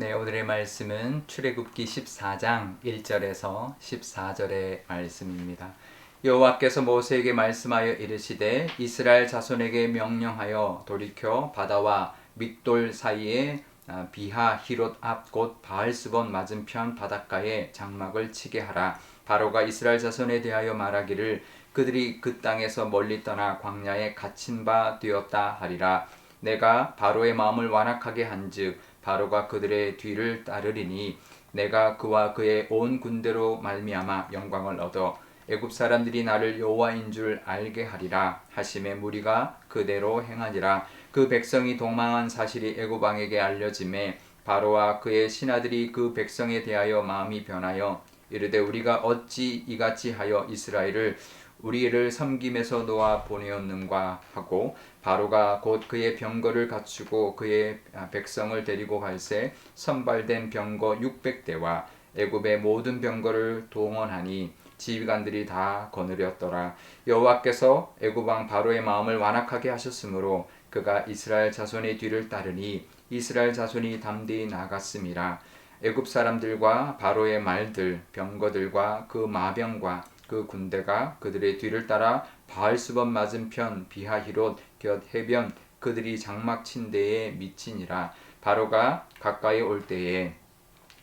네, 오늘의 말씀은 출애굽기 14장 1절에서 14절의 말씀입니다. 여호와께서 모세에게 말씀하여 이르시되 이스라엘 자손에게 명령하여 돌이켜 바다와 밑돌 사이에 아, 비하 히롯 앞 곧 바알스본 맞은편 바닷가에 장막을 치게 하라. 바로가 이스라엘 자손에 대하여 말하기를 그들이 그 땅에서 멀리 떠나 광야에 갇힌 바 되었다 하리라. 내가 바로의 마음을 완악하게 한즉 바로가 그들의 뒤를 따르리니 내가 그와 그의 온 군대로 말미암아 영광을 얻어 애굽 사람들이 나를 여호와인 줄 알게 하리라. 하심에 무리가 그대로 행하니라. 그 백성이 도망한 사실이 애굽 왕에게 알려짐에 바로와 그의 신하들이 그 백성에 대하여 마음이 변하여 이르되 우리가 어찌 이같이 하여 이스라엘을 우리를 섬김에서 놓아 보내었는가 하고 바로가 곧 그의 병거를 갖추고 그의 백성을 데리고 갈새 선발된 병거 600대와 애굽의 모든 병거를 동원하니 지휘관들이 다 거느렸더라. 여호와께서 애굽 왕 바로의 마음을 완악하게 하셨으므로 그가 이스라엘 자손의 뒤를 따르니 이스라엘 자손이 담대히 나갔음이라 애굽 사람들과 바로의 말들 병거들과 그 마병과 그 군대가 그들의 뒤를 따라 바알수번 맞은편 비하히롯 곁 해변 그들이 장막 친 데에 미치니라. 바로가 가까이 올 때에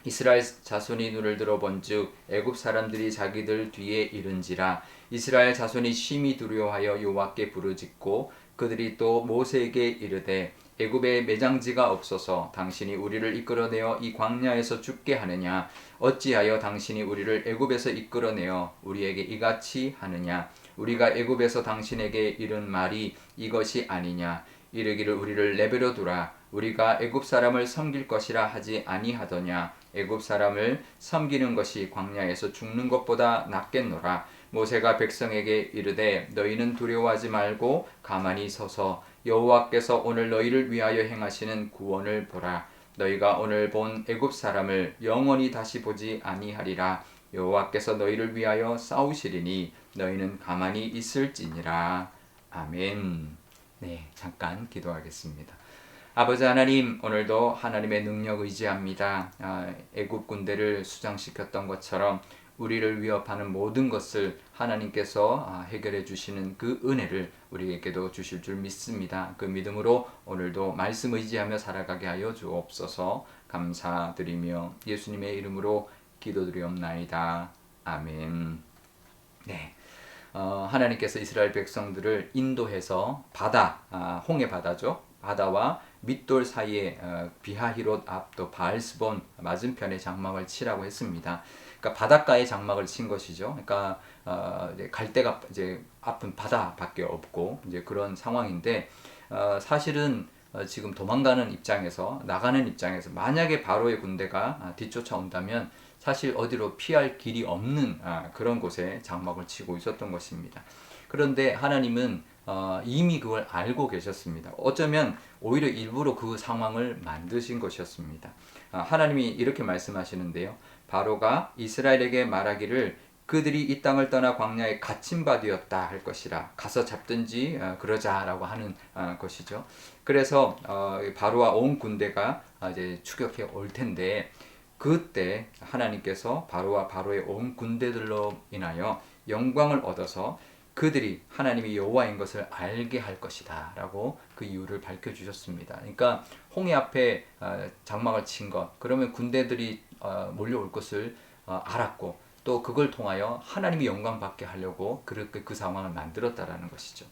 이스라엘 자손이 눈을 들어 본즉 애굽 사람들이 자기들 뒤에 이른지라. 이스라엘 자손이 심히 두려워하여 여호와께 부르짖고 그들이 또 모세에게 이르되 애굽에 매장지가 없어서 당신이 우리를 이끌어내어 이 광야에서 죽게 하느냐? 어찌하여 당신이 우리를 애굽에서 이끌어내어 우리에게 이같이 하느냐? 우리가 애굽에서 당신에게 이른 말이 이것이 아니냐? 이르기를 우리를 내버려 두라. 우리가 애굽 사람을 섬길 것이라 하지 아니하더냐? 애굽 사람을 섬기는 것이 광야에서 죽는 것보다 낫겠노라. 모세가 백성에게 이르되 너희는 두려워하지 말고 가만히 서서 여호와께서 오늘 너희를 위하여 행하시는 구원을 보라 너희가 오늘 본 애굽 사람을 영원히 다시 보지 아니하리라 여호와께서 너희를 위하여 싸우시리니 너희는 가만히 있을지니라 아멘. 네, 잠깐 기도하겠습니다. 아버지 하나님, 오늘도 하나님의 능력 의지합니다. 아, 애굽 군대를 수장시켰던 것처럼 우리를 위협하는 모든 것을 하나님께서 아, 해결해 주시는 그 은혜를 우리에게도 주실 줄 믿습니다. 그 믿음으로 오늘도 말씀 의지하며 살아가게 하여 주옵소서 감사드리며 예수님의 이름으로 기도드리옵나이다. 아멘. 네. 어, 하나님께서 이스라엘 백성들을 인도해서 바다, 아, 홍해 바다죠. 바다와 밑돌 사이에 어, 비하히롯 앞또 바알스본 맞은편에 장막을 치라고 했습니다. 그러니까 바닷가에 장막을 친 것이죠. 그러니까 어, 갈 데가 이제 앞은 바다밖에 없고 이제 그런 상황인데 어, 사실은 어, 지금 도망가는 입장에서 나가는 입장에서 만약에 바로의 군대가 아, 뒤쫓아온다면 사실 어디로 피할 길이 없는 아, 그런 곳에 장막을 치고 있었던 것입니다. 그런데 하나님은 어, 이미 그걸 알고 계셨습니다. 어쩌면 오히려 일부러 그 상황을 만드신 것이었습니다. 아, 하나님이 이렇게 말씀하시는데요. 바로가 이스라엘에게 말하기를 그들이 이 땅을 떠나 광야에 갇힌 바 되었다 할 것이라 가서 잡든지 어, 그러자라고 하는 어, 것이죠. 그래서 어, 바로와 온 군대가 어, 이제 추격해 올 텐데 그때 하나님께서 바로와 바로의 온 군대들로 인하여 영광을 얻어서 그들이 하나님이 여호와인 것을 알게 할 것이다라고 그 이유를 밝혀 주셨습니다. 그러니까 홍해 앞에 어, 장막을 친 것, 그러면 군대들이 어, 몰려올 것을 어, 알았고 또 그걸 통하여 하나님이 영광 받게 하려고 그렇게 그 상황을 만들었다라는 것이죠.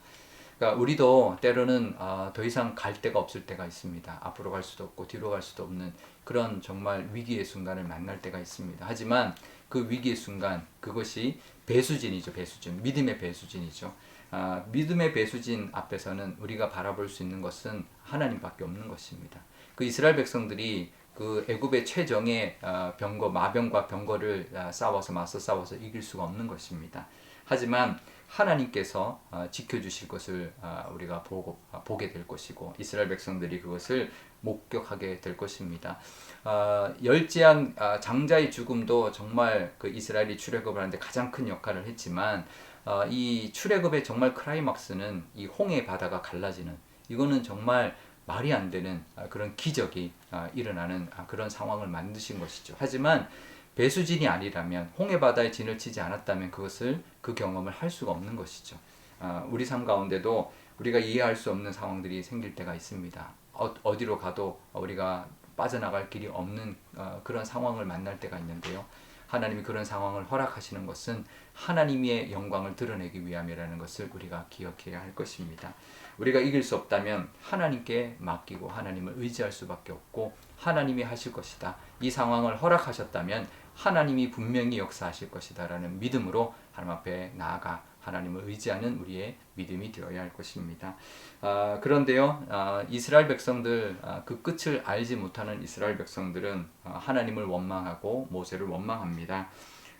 그러니까 우리도 때로는 더 이상 갈 데가 없을 때가 있습니다. 앞으로 갈 수도 없고 뒤로 갈 수도 없는 그런 정말 위기의 순간을 만날 때가 있습니다. 하지만 그 위기의 순간 그것이 배수진이죠, 배수진. 믿음의 배수진이죠. 아, 믿음의 배수진 앞에서는 우리가 바라볼 수 있는 것은 하나님밖에 없는 것입니다. 그 이스라엘 백성들이 그 애굽의 최정의 아, 병거 마병과 병거를 아, 싸워서 맞서 싸워서 이길 수가 없는 것입니다. 하지만 하나님께서 아, 지켜주실 것을 우리가 보고 보게 될 것이고 이스라엘 백성들이 그것을 목격하게 될 것입니다. 어, 열지한 어, 장자의 죽음도 정말 그 이스라엘이 출애굽을 하는데 가장 큰 역할을 했지만 어, 이 출애굽의 정말 크라이막스는 이 홍해 바다가 갈라지는 이거는 정말 말이 안 되는 아, 그런 기적이 아, 일어나는 아, 그런 상황을 만드신 것이죠. 하지만 배수진이 아니라면 홍해 바다에 진을 치지 않았다면 그것을 그 경험을 할 수가 없는 것이죠. 아, 우리 삶 가운데도 우리가 이해할 수 없는 상황들이 생길 때가 있습니다. 어, 디로 가도 우리가 빠져나갈 길이 없는 어, 그런 상황을 만날 때가 있는데요. 하나님이 그런 상황을 허락하시는 것은 하나님의 영광을 드러내기 위함이라는 것을 우리가 기억해야 할 것입니다. 우리가 이길 수 없다면 하나님께 맡기고 하나님을 의지할 수밖에 없고 하나님이 하실 것이다. 이 상황을 허락하셨다면 하나님이 분명히 역사하실 것이다라는 믿음으로 하나님 앞에 나아가 하나님을 의지하는 우리의 믿음이 되어야 할 것입니다. 아, 그런데요, 아, 이스라엘 백성들 아, 그 끝을 알지 못하는 이스라엘 백성들은 아, 하나님을 원망하고 모세를 원망합니다.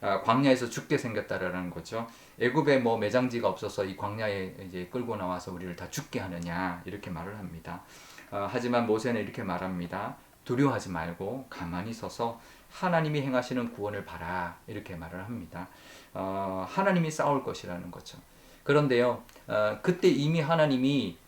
아, 광야에서 죽게 생겼다라는 거죠. 애굽에 뭐 매장지가 없어서 이 광야에 이제 끌고 나와서 우리를 다 죽게 하느냐 이렇게 말을 합니다. 아, 하지만 모세는 이렇게 말합니다. 두려워하지 말고 가만히 서서 하나님이 행하시는 구원을 봐라 이렇게 말을 합니다. 어, 하나님이 싸울 것이라는 거죠. 그런데요, 어, 그때 이미 하나님이 어,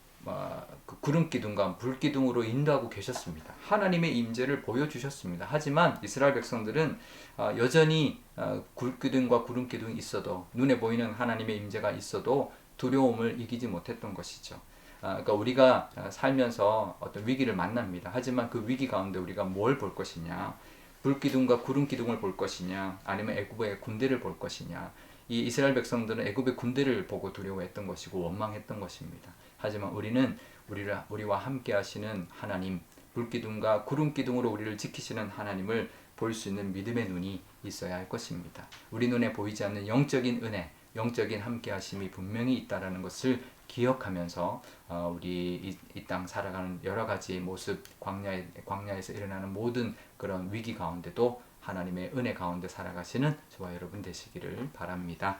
그 구름 기둥과 불 기둥으로 인도하고 계셨습니다. 하나님의 임재를 보여주셨습니다. 하지만 이스라엘 백성들은 어, 여전히 어, 불 기둥과 구름 기둥이 있어도 눈에 보이는 하나님의 임재가 있어도 두려움을 이기지 못했던 것이죠. 아, 그러니까 우리가 살면서 어떤 위기를 만납니다. 하지만 그 위기 가운데 우리가 뭘 볼 것이냐? 불 기둥과 구름 기둥을 볼 것이냐 아니면 애굽의 군대를 볼 것이냐 이 이스라엘 백성들은 애굽의 군대를 보고 두려워했던 것이고 원망했던 것입니다. 하지만 우리는 우리를 우리와 함께 하시는 하나님 불기둥과 구름 기둥으로 우리를 지키시는 하나님을 볼 수 있는 믿음의 눈이 있어야 할 것입니다. 우리 눈에 보이지 않는 영적인 은혜, 영적인 함께 하심이 분명히 있다라는 것을 기억하면서 어, 우리 이 땅 살아가는 여러 가지 모습 광야에, 광야에서 일어나는 모든 그런 위기 가운데도 하나님의 은혜 가운데 살아가시는 저와 여러분 되시기를 바랍니다.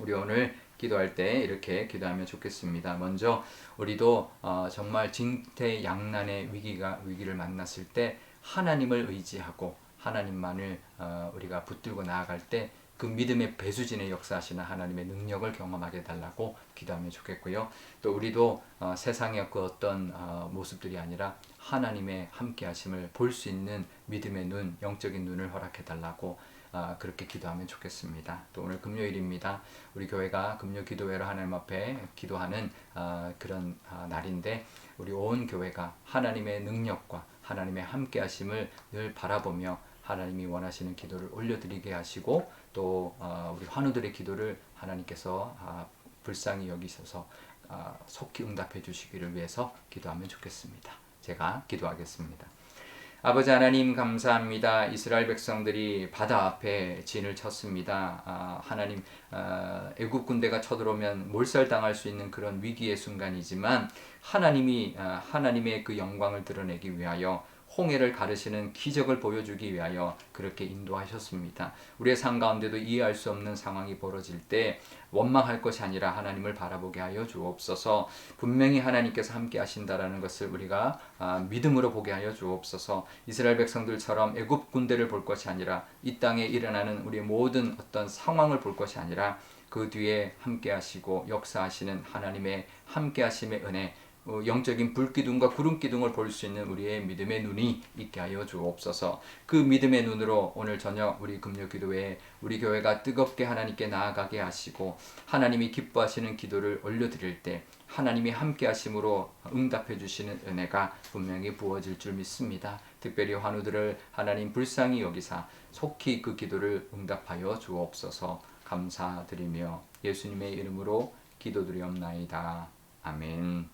우리 오늘 기도할 때 이렇게 기도하면 좋겠습니다. 먼저 우리도 어, 정말 징태양난의 위기가 위기를 만났을 때 하나님을 의지하고 하나님만을 어, 우리가 붙들고 나아갈 때 그 믿음의 배수진의 역사하시는 하나님의 능력을 경험하게 달라고 기도하면 좋겠고요. 또 우리도 어, 세상의 그 어떤 어, 모습들이 아니라 하나님의 함께 하심을 볼 수 있는 믿음의 눈, 영적인 눈을 허락해 달라고 어, 그렇게 기도하면 좋겠습니다. 또 오늘 금요일입니다. 우리 교회가 금요 기도회로 하나님 앞에 기도하는 어, 그런 어, 날인데 우리 온 교회가 하나님의 능력과 하나님의 함께 하심을 늘 바라보며 하나님이 원하시는 기도를 올려드리게 하시고 또 어, 우리 환우들의 기도를 하나님께서 아, 불쌍히 여기셔서 아, 속히 응답해 주시기를 위해서 기도하면 좋겠습니다. 제가 기도하겠습니다. 아버지 하나님 감사합니다. 이스라엘 백성들이 바다 앞에 진을 쳤습니다. 아, 하나님 아, 애굽 군대가 쳐들어오면 몰살당할 수 있는 그런 위기의 순간이지만 하나님이 아, 하나님의 그 영광을 드러내기 위하여 홍해를 가르시는 기적을 보여주기 위하여 그렇게 인도하셨습니다. 우리의 삶 가운데도 이해할 수 없는 상황이 벌어질 때 원망할 것이 아니라 하나님을 바라보게 하여 주옵소서. 분명히 하나님께서 함께 하신다라는 것을 우리가 아, 믿음으로 보게 하여 주옵소서. 이스라엘 백성들처럼 애굽 군대를 볼 것이 아니라 이 땅에 일어나는 우리 모든 어떤 상황을 볼 것이 아니라 그 뒤에 함께 하시고 역사하시는 하나님의 함께 하심의 은혜 어, 영적인 불기둥과 구름기둥을 볼 수 있는 우리의 믿음의 눈이 있게 하여 주옵소서. 그 믿음의 눈으로 오늘 저녁 우리 금요 기도에 우리 교회가 뜨겁게 하나님께 나아가게 하시고 하나님이 기뻐하시는 기도를 올려드릴 때 하나님이 함께 하심으로 응답해 주시는 은혜가 분명히 부어질 줄 믿습니다. 특별히 환우들을 하나님 불쌍히 여기사 속히 그 기도를 응답하여 주옵소서 감사드리며 예수님의 이름으로 기도드리옵나이다. 아멘.